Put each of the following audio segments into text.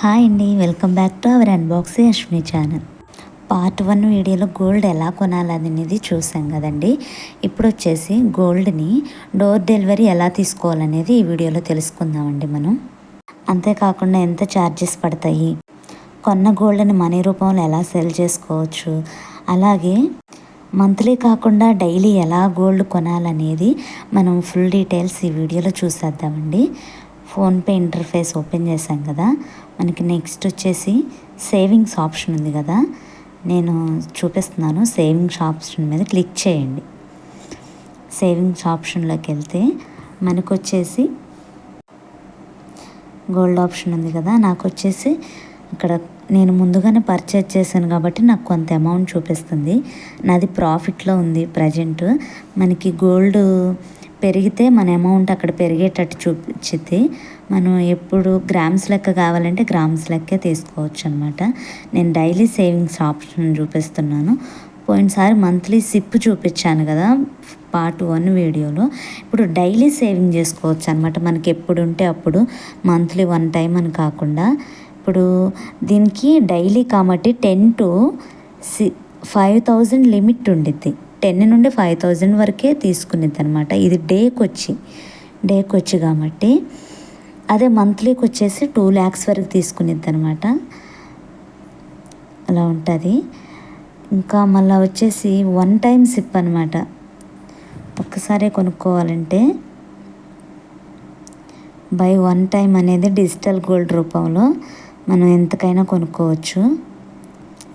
Hi అండి welcome back to our unboxing Ashwini channel. Part one వీడియోలో gold ఎలా కొనాలనేది చూసాం కదండి. ఇప్పుడు వచ్చేసి గోల్డ్ని డోర్ డెలివరీ ఎలా తీసుకోవాలనేది ఈ వీడియోలో తెలుసుకుందామండి మనం. అంతేకాకుండా ఎంత ఛార్జెస్ పడతాయి కొన్న గోల్డ్ని మనీ రూపంలో ఎలా సెల్ చేసుకోవచ్చు అలాగే మంత్లీ కాకుండా డైలీ ఎలా గోల్డ్ కొనాలనేది మనం ఫుల్ డీటెయిల్స్ ఈ వీడియోలో చూసేద్దామండి. ఫోన్పే ఇంటర్ఫేస్ ఓపెన్ చేశాం కదా మనకి నెక్స్ట్ వచ్చేసి సేవింగ్స్ ఆప్షన్ ఉంది కదా. నేను చూపిస్తున్నాను సేవింగ్స్ ఆప్షన్ మీద క్లిక్ చేయండి. సేవింగ్స్ ఆప్షన్లోకి వెళ్తే మనకు వచ్చేసి గోల్డ్ ఆప్షన్ ఉంది కదా. నాకు వచ్చేసి ఇక్కడ నేను ముందుగానే పర్చేజ్ చేశాను కాబట్టి నాకు కొంత అమౌంట్ చూపిస్తుంది. నాది ప్రాఫిట్లో ఉంది ప్రజెంట్ మనకి గోల్డ్ పెరిగితే మన అమౌంట్ అక్కడ పెరిగేటట్టు చూపించింది మనం ఎప్పుడు గ్రామ్స్ లెక్క కావాలంటే గ్రామ్స్ లెక్కే తీసుకోవచ్చు అనమాట నేను డైలీ సేవింగ్స్ ఆప్షన్ చూపిస్తున్నాను. పోయినసారి మంత్లీ సిప్ చూపించాను కదా పార్ట్ వన్ వీడియోలో. ఇప్పుడు డైలీ సేవింగ్ చేసుకోవచ్చు అనమాట మనకి ఎప్పుడు ఉంటే అప్పుడు మంత్లీ వన్ టైం అని కాకుండా. ఇప్పుడు దీనికి డైలీ కాబట్టి టెన్ టు సి ఫైవ్ థౌజండ్ లిమిట్ ఉండిద్ది. టెన్ నుండి ఫైవ్ థౌజండ్ వరకే తీసుకునేది అనమాట ఇది డేకి వచ్చి డేకి వచ్చి కాబట్టి అదే మంత్లీకి వచ్చేసి టూ ల్యాక్స్ వరకు తీసుకునేది అనమాట అలా ఉంటుంది. ఇంకా మళ్ళీ వచ్చేసి వన్ టైం సిప్ అనమాట ఒక్కసారే కొనుక్కోవాలంటే బై వన్ టైం అనేది డిజిటల్ గోల్డ్ రూపంలో మనం ఎంతకైనా కొనుక్కోవచ్చు.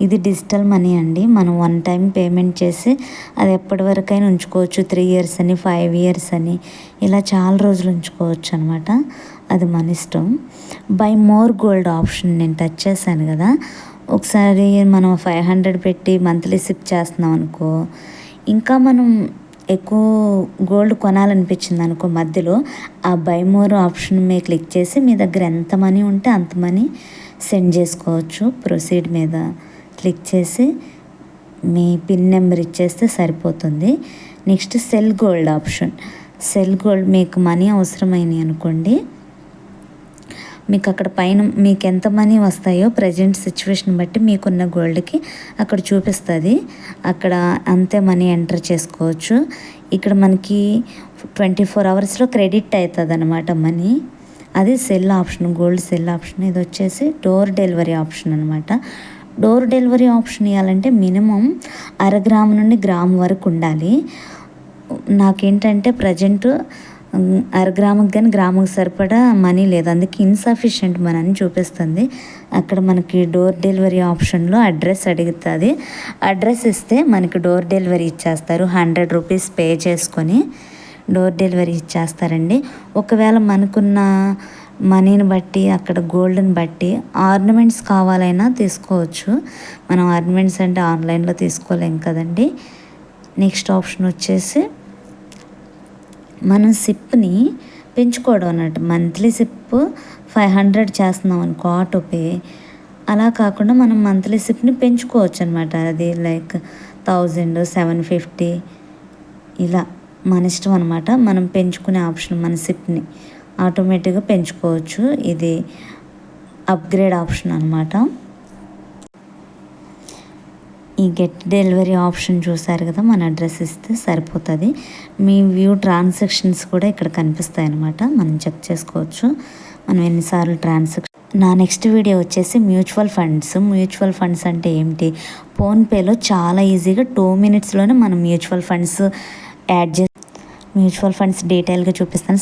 ఇది డిజిటల్ మనీ అండి. మనం వన్ టైం పేమెంట్ చేసి అది ఎప్పటి వరకైనా ఉంచుకోవచ్చు. త్రీ ఇయర్స్ అని ఫైవ్ ఇయర్స్ అని. ఇలా చాలా రోజులు ఉంచుకోవచ్చు అనమాట అది మన ఇష్టం. బై మోర్ గోల్డ్ ఆప్షన్ నేను టచ్ చేశాను కదా. ఒకసారి మనం ఫైవ్ హండ్రెడ్ పెట్టి మంత్లీ సిప్ చేస్తున్నాం అనుకో ఇంకా మనం ఎక్కువ గోల్డ్ కొనాలనిపించింది అనుకో మధ్యలో ఆ బై మోర్ ఆప్షన్ మీద క్లిక్ చేసి మీ దగ్గర ఎంత మనీ ఉంటే అంత మనీ సెండ్ చేసుకోవచ్చు. ప్రొసీడ్ మీద. క్లిక్ చేసి మీ పిన్ నెంబర్ ఇచ్చేస్తే సరిపోతుంది. Next sell gold option. Sell gold మీకు మనీ అవసరమైనవి అనుకోండి. మీకు అక్కడ పైన మీకు ఎంత మనీ వస్తాయో ప్రజెంట్ సిచ్యువేషన్ బట్టి మీకున్న గోల్డ్కి అక్కడ చూపిస్తుంది. అక్కడ అంతే మనీ ఎంటర్ చేసుకోవచ్చు. ఇక్కడ మనకి ట్వంటీ ఫోర్ అవర్స్లో క్రెడిట్ అవుతుంది అనమాట మనీ. అది sell option gold sell option. ఇది వచ్చేసి డోర్ డెలివరీ ఆప్షన్ అనమాట డోర్ డెలివరీ ఆప్షన్ ఇవ్వాలంటే మినిమం అర గ్రాము నుండి గ్రామ్ వరకు ఉండాలి. నాకేంటంటే ప్రజెంట్ అర గ్రాముకి కానీ గ్రాముకి సరిపడా మనీ లేదు. అందుకే ఇన్సఫిషియెంట్ మనీ అని చూపిస్తుంది. అక్కడ మనకి డోర్ డెలివరీ ఆప్షన్లో అడ్రస్ అడుగుతుంది. అడ్రస్ ఇస్తే మనకి డోర్ డెలివరీ ఇచ్చేస్తారు. హండ్రెడ్ రూపీస్ పే చేసుకొని డోర్ డెలివరీ ఇచ్చేస్తారండి. ఒకవేళ మనకున్న మనీని బట్టి అక్కడ గోల్డ్ని బట్టి ఆర్నమెంట్స్ కావాలైనా తీసుకోవచ్చు. మనం ఆర్నమెంట్స్ అంటే ఆన్లైన్లో తీసుకోలేం కదండి. నెక్స్ట్ ఆప్షన్ వచ్చేసి మనం సిప్ని పెంచుకోవడం అన్నట్టు మంత్లీ సిప్ ఫైవ్ హండ్రెడ్ చేస్తున్నాం అనుకో ఆటో పే అలా కాకుండా మనం మంత్లీ సిప్ని పెంచుకోవచ్చు అనమాట అది లైక్ థౌజండ్ సెవెన్ ఫిఫ్టీ ఇలా మన ఇష్టం అనమాట మనం పెంచుకునే ఆప్షన్ మన సిప్ని. ఆటోమేటిక్గా పెంచుకోవచ్చు. ఇది అప్గ్రేడ్ ఆప్షన్ అనమాట ఈ గెట్ డెలివరీ ఆప్షన్ చూసారు కదా మన అడ్రస్ ఇస్తే సరిపోతుంది. మీ వ్యూ ట్రాన్సాక్షన్స్ కూడా ఇక్కడ కనిపిస్తాయి అనమాట మనం చెక్ చేసుకోవచ్చు. మనం ఎన్నిసార్లు ట్రాన్సాక్షన్ నా నెక్స్ట్ వీడియో వచ్చేసి మ్యూచువల్ ఫండ్స్ మ్యూచువల్ ఫండ్స్ అంటే ఏమిటి? ఫోన్పేలో చాలా ఈజీగా టూ మినిట్స్లోనే మనం మ్యూచువల్ ఫండ్స్ యాడ్ చేసి మ్యూచువల్ ఫండ్స్ డీటెయిల్గా చూపిస్తాను.